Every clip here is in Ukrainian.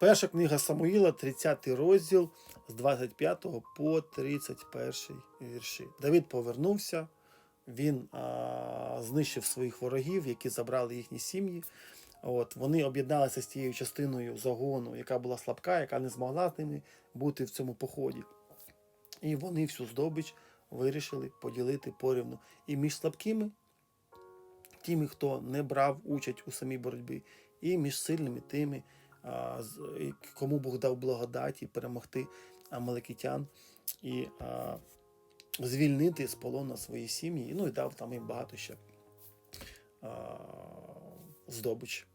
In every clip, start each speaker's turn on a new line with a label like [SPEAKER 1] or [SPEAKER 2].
[SPEAKER 1] Перша книга Самуїла, 30 розділ з 25 по 31 вірші. Давид повернувся, він а, знищив своїх ворогів, які забрали їхні сім'ї. От, вони об'єдналися з тією частиною загону, яка була слабка, яка не змогла з ними бути в цьому поході. І вони всю здобич вирішили поділити порівну і між слабкими, тими, хто не брав участь у самій боротьбі, і між сильними тими, кому Бог дав благодаті перемогти амалекітян і звільнити з полону свої сім'ї. Ну і дав там їм багато ще здобич.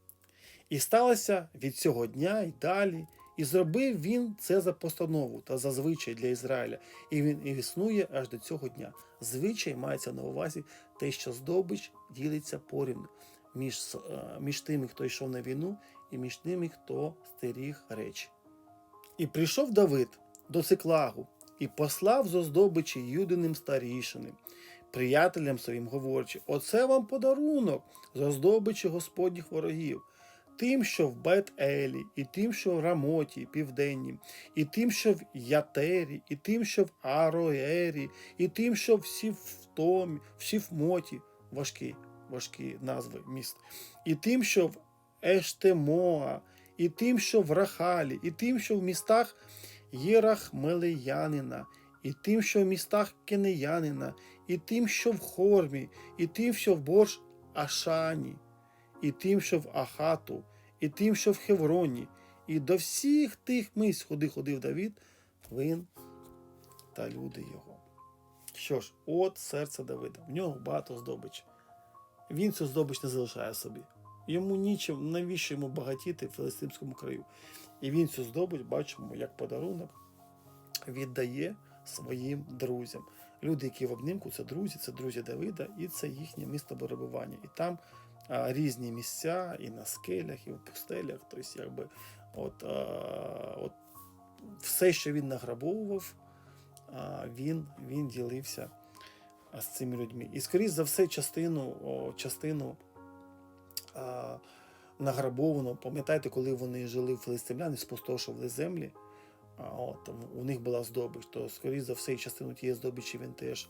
[SPEAKER 1] І сталося від цього дня і далі. І зробив він це за постанову та за звичай для Ізраїля. І він і існує аж до цього дня. Звичай мається на увазі те, що здобич ділиться порівну між, між тими, хто йшов на війну, і між тими, хто стеріг речі. І прийшов Давид до Циклагу і послав зо здобичі юдиним старішинам, приятелям своїм говорячи: Оце вам подарунок зо здобичі Господніх ворогів. Тим, що в Бет-Елі, і тим, що в Рамоті південнім, і тим, що в Ятері, і тим, що в Ароері, і тим, що в Сівтомі, в Сівмоті, важкі, важкі назви міст, і тим, що в Ештемоа, і тим, що в Рахалі, і тим, що в містах Єрахмелеянина, і тим, що в містах Кенеянина, і тим, що в Хормі, і тим, що в Борш Ашані, і тим, що в Ахату, і тим, що в Хевроні, і до всіх тих місць, куди ходив Давід, він та люди його. Що ж, от серце Давида, в нього багато здобич. Він цю здобич не залишає собі. Йому нічим, навіщо йому багатіти в філистимському краю. І він цю здобич, бачимо, як подарунок віддає своїм друзям. Люди, які в обнимку, це друзі, це друзі Давида, і це їхнє місто перебування. І там а, різні місця, і на скелях, і в пустелях. Тобто, якби, от, а, от все, що він награбовував, а, він, він ділився з цими людьми. І, скоріш за все, частину, о, частину а, награбовано. Пам'ятаєте, коли вони жили в филистимляни, спустошували землі, а, от, у них була здобич, то, скоріш за все, і частину тієї здобичі він теж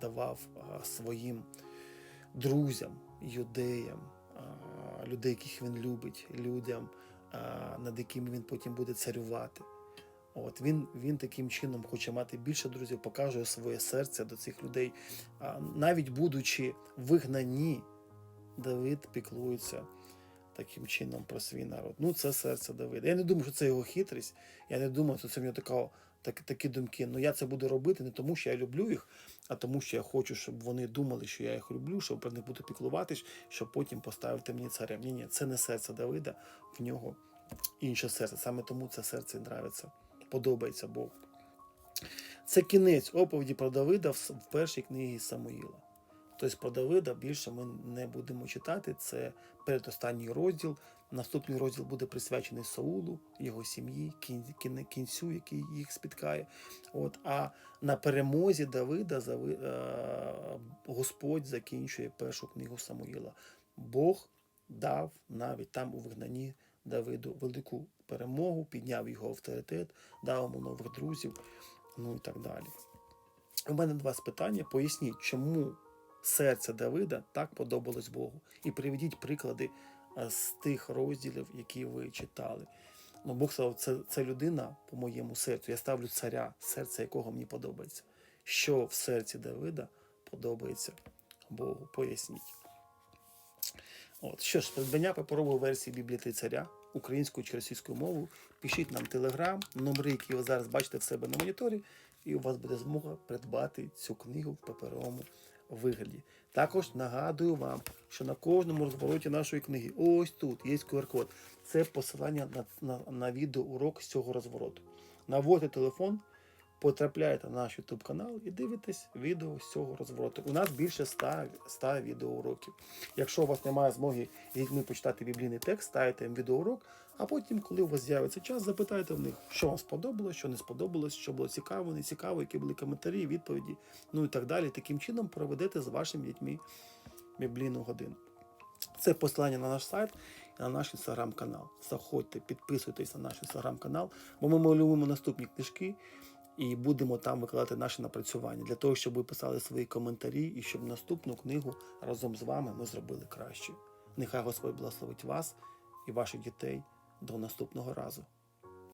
[SPEAKER 1] давав а, своїм друзям, юдеям, а, людей, яких він любить, людям, а, над якими він потім буде царювати. От він, він таким чином хоче мати більше друзів, показує своє серце до цих людей. Навіть будучи вигнані, Давид піклується таким чином про свій народ. Ну, це серце Давида. Я не думаю, що це його хитрість. Я не думаю, що це в нього така, так, такі думки. Ну я це буду робити не тому, що я люблю їх, а тому, що я хочу, щоб вони думали, що я їх люблю, щоб про них буду піклуватись, щоб потім поставити мені царем. Ні, ні, це не серце Давида, в нього інше серце. Саме тому це серце нравиться, подобається Богу. Це кінець оповіді про Давида в першій книгі Самуїла. Тобто про Давида більше ми не будемо читати. Це передостанній розділ. Наступний розділ буде присвячений Саулу, його сім'ї, кін- кін- кінцю, який їх спіткає. От, а на перемозі Давида е, Господь закінчує першу книгу Самуїла. Бог дав навіть там у вигнанні Давиду велику перемогу, підняв його авторитет, дав йому нових друзів, ну і так далі. У мене два питання. Поясніть, чому серце Давида так подобалось Богу. І приведіть приклади з тих розділів, які ви читали. Ну, Бог сказав, це, це людина по моєму серцю. Я ставлю царя, серце якого мені подобається. Що в серці Давида подобається Богу? Поясніть. От що ж, придбання паперової версії Біблії царя українською чи російською мовою. Пишіть нам телеграм, номери, які ви зараз бачите в себе на моніторі, і у вас буде змога придбати цю книгу в паперовому вигляді. Також нагадую вам, що на кожному розвороті нашої книги, ось тут є QR-код. Це посилання на, на, на відеоурок з цього розвороту. Наводьте телефон, потрапляєте на наш YouTube канал і дивитесь відео з цього розвороту. У нас більше 100, 100 відеоуроків. Якщо у вас немає змоги з дітьми почитати біблійний текст, ставите їм відеоурок, а потім, коли у вас з'явиться час, запитайте в них, що вам сподобалось, що не сподобалось, що було цікаво, не цікаво, які були коментарі, відповіді, ну і так далі. Таким чином проведете з вашими дітьми біблійну годину. Це посилання на наш сайт. і на наш інстаграм-канал. Заходьте, підписуйтесь на наш інстаграм-канал, бо ми малюємо наступні книжки і будемо там викладати наші напрацювання для того, щоб ви писали свої коментарі і щоб наступну книгу разом з вами ми зробили краще. Нехай Господь благословить вас і ваших дітей до наступного разу.